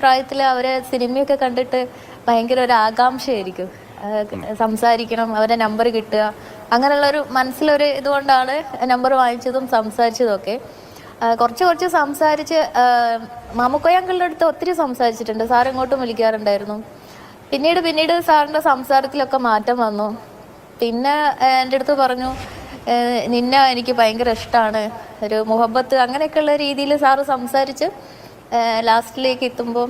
പ്രായത്തിൽ അവരെ സിനിമയൊക്കെ കണ്ടിട്ട് ഭയങ്കര ഒരു ആകാംക്ഷയായിരിക്കും. സംസാരിക്കണം അവരെ നമ്പർ കിട്ടുക. അങ്ങനെയുള്ളൊരു മനസ്സിലൊരു ഇതുകൊണ്ടാണ് നമ്പർ വാങ്ങിച്ചതും സംസാരിച്ചതും ഒക്കെ. കുറച്ച് കുറച്ച് സംസാരിച്ച് മാമുക്കോയങ്കളുടെ അടുത്ത് ഒത്തിരി സംസാരിച്ചിട്ടുണ്ട്. സാർ ഇങ്ങോട്ടും വിളിക്കാറുണ്ടായിരുന്നു. പിന്നീട് പിന്നീട് സാറിന്റെ സംസാരത്തിലൊക്കെ മാറ്റം വന്നു. പിന്നെ എന്റെ അടുത്ത് പറഞ്ഞു നിന്നെ എനിക്ക് ഭയങ്കര ഇഷ്ടമാണ് ഒരു മുഹബത്ത് അങ്ങനെയൊക്കെയുള്ള രീതിയിൽ സാറ് സംസാരിച്ച് ലാസ്റ്റിലേക്ക് എത്തുമ്പോൾ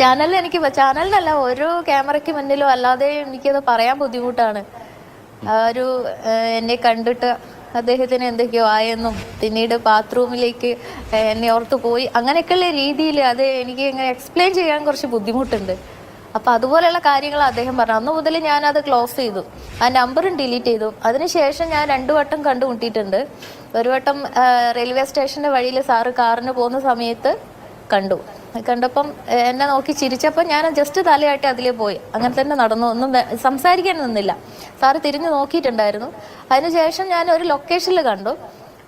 ചാനൽ എനിക്ക് ചാനലിനല്ല ഓരോ ക്യാമറയ്ക്ക് മുന്നിലോ അല്ലാതെ എനിക്കത് പറയാൻ ബുദ്ധിമുട്ടാണ്. ആ ഒരു എന്നെ കണ്ടിട്ട് അദ്ദേഹത്തിന് എന്തൊക്കെയോ ആയെന്നും പിന്നീട് ബാത്റൂമിലേക്ക് എന്നെ ഓർത്ത് പോയി. അങ്ങനെയൊക്കെയുള്ള രീതിയിൽ അത് എനിക്ക് എങ്ങനെ എക്സ്പ്ലെയിൻ ചെയ്യാൻ കുറച്ച് ബുദ്ധിമുട്ടുണ്ട്. അപ്പം അതുപോലെയുള്ള കാര്യങ്ങൾ അദ്ദേഹം പറഞ്ഞു. അന്ന് മുതൽ അത് ക്ലോസ് ചെയ്തു. ആ നമ്പറും ഡിലീറ്റ് ചെയ്തു. അതിനുശേഷം ഞാൻ രണ്ടു വട്ടം കണ്ടുമുട്ടിയിട്ടുണ്ട് ഒരു വട്ടം റെയിൽവേ സ്റ്റേഷന്റെ വഴിയിൽ സാറ് കാറിന് പോകുന്ന സമയത്ത് കണ്ടു. കണ്ടപ്പം എന്നെ നോക്കി ചിരിച്ചപ്പോൾ ഞാൻ ജസ്റ്റ് തലയാട്ടി അതിലേ പോയി. അങ്ങനെ തന്നെ നടന്നു. ഒന്നും സംസാരിക്കാൻ നിന്നില്ല. സാറ് തിരിഞ്ഞു നോക്കിയിട്ടുണ്ടായിരുന്നു. അതിനുശേഷം ഞാൻ ഒരു ലൊക്കേഷനിൽ കണ്ടു.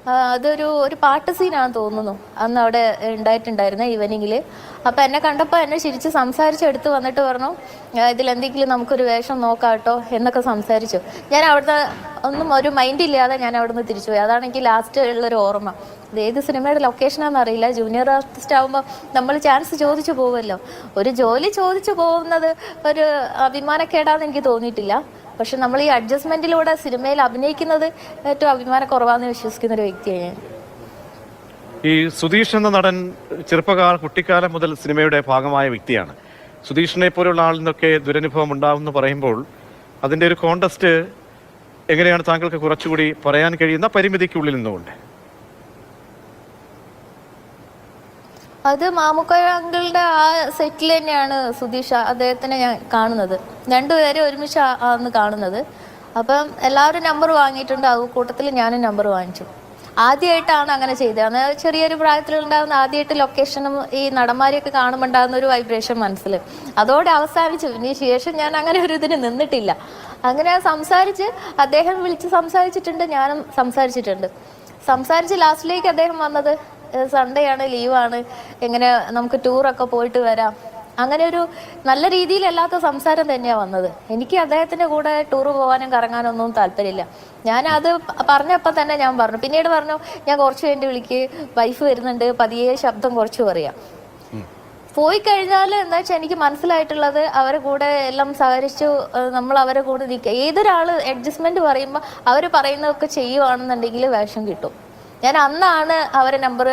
അതൊരു ഒരു പാട്ട് സീനാണെന്ന് തോന്നുന്നു. അന്ന് അവിടെ ഉണ്ടായിട്ടുണ്ടായിരുന്ന ഈവനിങ്ങിൽ അപ്പം എന്നെ കണ്ടപ്പോൾ എന്നെ ചിരിച്ച് സംസാരിച്ച് എടുത്തു വന്നിട്ട് പറഞ്ഞു "ആ, ഇതിലെന്തെങ്കിലും നമുക്കൊരു വേഷം നോക്കാട്ടോ കേട്ടോ എന്നൊക്കെ സംസാരിച്ചു. ഞാൻ അവിടുന്ന് ഒന്നും ഒരു മൈൻഡ് ഇല്ലാതെ ഞാൻ അവിടുന്ന് തിരിച്ചു പോയി അതാണ് എനിക്ക് ലാസ്റ്റ് ഉള്ളൊരു ഓർമ്മ. ഇത് ഏത് സിനിമയുടെ ലൊക്കേഷനാണെന്ന് അറിയില്ല. ജൂനിയർ ആർട്ടിസ്റ്റ് ആകുമ്പോൾ നമ്മൾ ചാൻസ് ചോദിച്ചു പോകുമല്ലോ ഒരു ജോലി ചോദിച്ചു പോകുന്നത് ഒരു അഭിമാനക്കേടാന്ന് എനിക്ക് തോന്നിയിട്ടില്ല. പക്ഷെ നമ്മൾ ഈ അഡ്ജസ്റ്റ്മെന്റിലൂടെ സിനിമയിൽ അഭിനയിക്കുന്നത് ഏറ്റവും അഭിമാനക്കുറവാന്ന് വിശ്വസിക്കുന്ന ഒരു വ്യക്തിയാണ് ഈ സുധീഷ് എന്ന നടൻ ചെറുപ്പകാല കുട്ടിക്കാലം മുതൽ സിനിമയുടെ ഭാഗമായ വ്യക്തിയാണ്. സുധീഷിനെ പോലുള്ള ആളിൽ നിന്നൊക്കെ ദുരനുഭവം ഉണ്ടാവുമെന്ന് പറയുമ്പോൾ അതിന്റെ ഒരു കോണ്ടസ്റ്റ് എങ്ങനെയാണ് താങ്കൾക്ക് കുറച്ചുകൂടി പറയാൻ കഴിയുന്ന പരിമിതിക്കുള്ളിൽ നിന്നുകൊണ്ട് അത് മാമുക്കോയ അങ്കിളുടെ ആ സെറ്റിൽ തന്നെയാണ് സുധീഷ് അദ്ദേഹത്തിനെ ഞാൻ കാണുന്നത്. രണ്ടുപേരെ ഒരുമിച്ച് ആണ് കാണുന്നത്. അപ്പം എല്ലാവരും നമ്പർ വാങ്ങിയിട്ടുണ്ട്. ആ കൂട്ടത്തിൽ ഞാനും നമ്പർ വാങ്ങിച്ചു. ആദ്യമായിട്ടാണ് അങ്ങനെ ചെയ്തത്. അന്ന് ചെറിയൊരു പ്രായത്തിലുണ്ടാകുന്ന ആദ്യമായിട്ട് ലൊക്കേഷനും ഈ നടന്മാരെയൊക്കെ കാണുമ്പോൾ ഉണ്ടാകുന്ന ഒരു വൈബ്രേഷൻ മനസ്സിൽ അതോടെ അവസാനിച്ചു. ഇനി ശേഷം ഞാൻ അങ്ങനെ ഒരു ഇതിന് നിന്നിട്ടില്ല. അങ്ങനെ സംസാരിച്ച് അദ്ദേഹം വിളിച്ച് സംസാരിച്ചിട്ടുണ്ട്. ഞാനും സംസാരിച്ചിട്ടുണ്ട്. സംസാരിച്ച് ലാസ്റ്റിലേക്ക് അദ്ദേഹം വന്നത് സൺഡേ ആണ് ലീവാണ് എങ്ങനെ നമുക്ക് ടൂറൊക്കെ പോയിട്ട് വരാം. അങ്ങനെ ഒരു നല്ല രീതിയിലല്ലാത്ത സംസാരം തന്നെയാണ് വന്നത്. എനിക്ക് അദ്ദേഹത്തിന്റെ കൂടെ ടൂർ പോകാനും കറങ്ങാനൊന്നും താല്പര്യമില്ല. ഞാൻ അത് പറഞ്ഞപ്പോൾ തന്നെ ഞാൻ പറഞ്ഞു. പിന്നീട് പറഞ്ഞു ഞാൻ കുറച്ച് കഴിഞ്ഞ് വിളിക്ക്. വൈഫ് വരുന്നുണ്ട്. പതിയെ ശബ്ദം കുറച്ച് പറയാം. പോയി കഴിഞ്ഞാൽ എന്താ വെച്ചാൽ എനിക്ക് മനസ്സിലായിട്ടുള്ളത് അവരെ കൂടെ എല്ലാം സഹകരിച്ചു നമ്മൾ അവരെ കൂടെ നിൽക്കുക ഏതൊരാൾ അഡ്ജസ്റ്റ്മെന്റ് പറയുമ്പോൾ അവർ പറയുന്നതൊക്കെ ചെയ്യുവാണെന്നുണ്ടെങ്കിൽ വേഷം കിട്ടും. ഞാൻ അന്നാണ് അവരെ നമ്പർ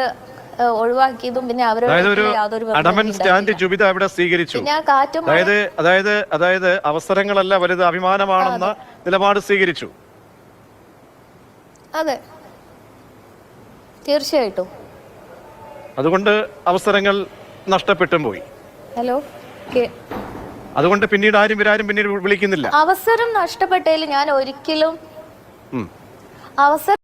ഒഴിവാക്കിയതും പിന്നെ അവരോട് സ്റ്റാൻഡ് ജുബിത അവിടെ സ്വീകരിച്ചു. അതായത് അതായത് അതായത് അവസരങ്ങളല്ല വലുത് അഭിമാനമാണെന്ന നിലപാട് സ്വീകരിച്ചു. അതെ. തീർച്ചയായിട്ടും. അതുകൊണ്ട് അവസരങ്ങൾ നഷ്ടപ്പെട്ടും പോയി. ഹലോ അതുകൊണ്ട് പിന്നീട് ആരും ഇവരാരും പിന്നീട് വിളിക്കുന്നില്ല. അവസരം നഷ്ടപ്പെട്ടതിൽ ഞാൻ ഒരിക്കലും അവസരം